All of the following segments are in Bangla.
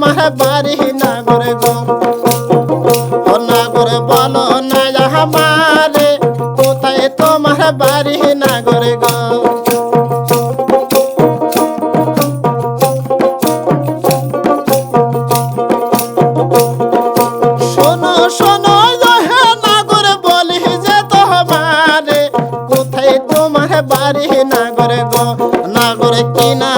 আমার বাড়ি নাগর গো। ও নাগর বলো না আমারে কোথায় তোমার বাড়ি নাগর গো? শোনো শোনো নাগর, বলি যে তোমারে, কোথায় তোমার বাড়ি নাগর গো? নাগর কিনা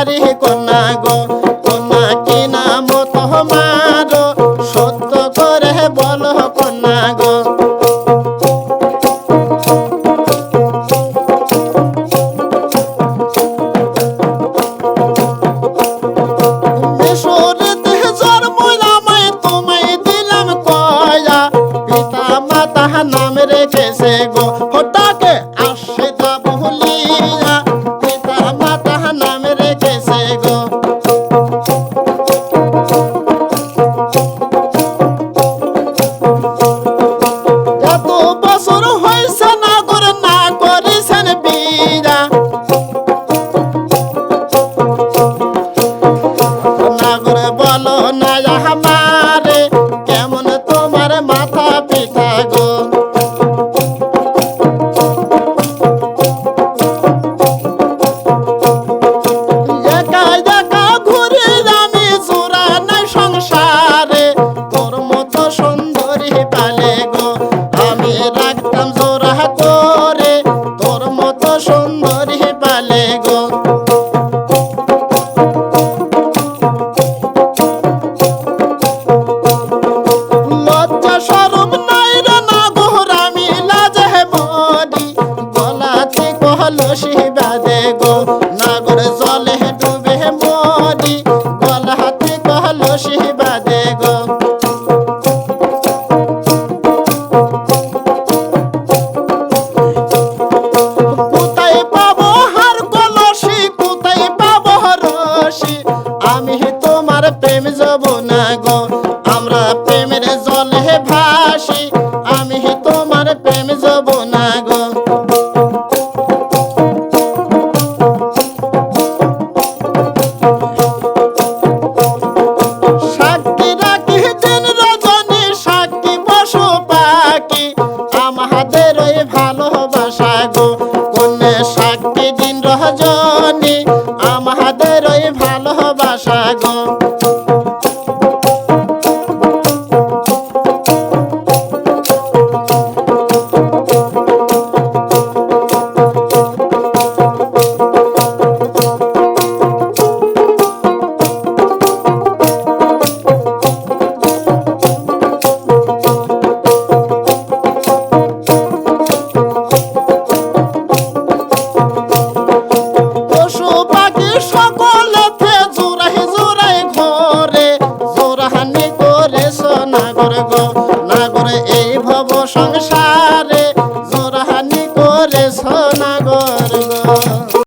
নারী কন্যা গো কন্যা কি নাম তোমার? সত্য করে বল কন্যা গো। জন্ম আমায় তোমায় দিলাম কয়া পিতা মাতা না করে না করে এই ভব সংসার।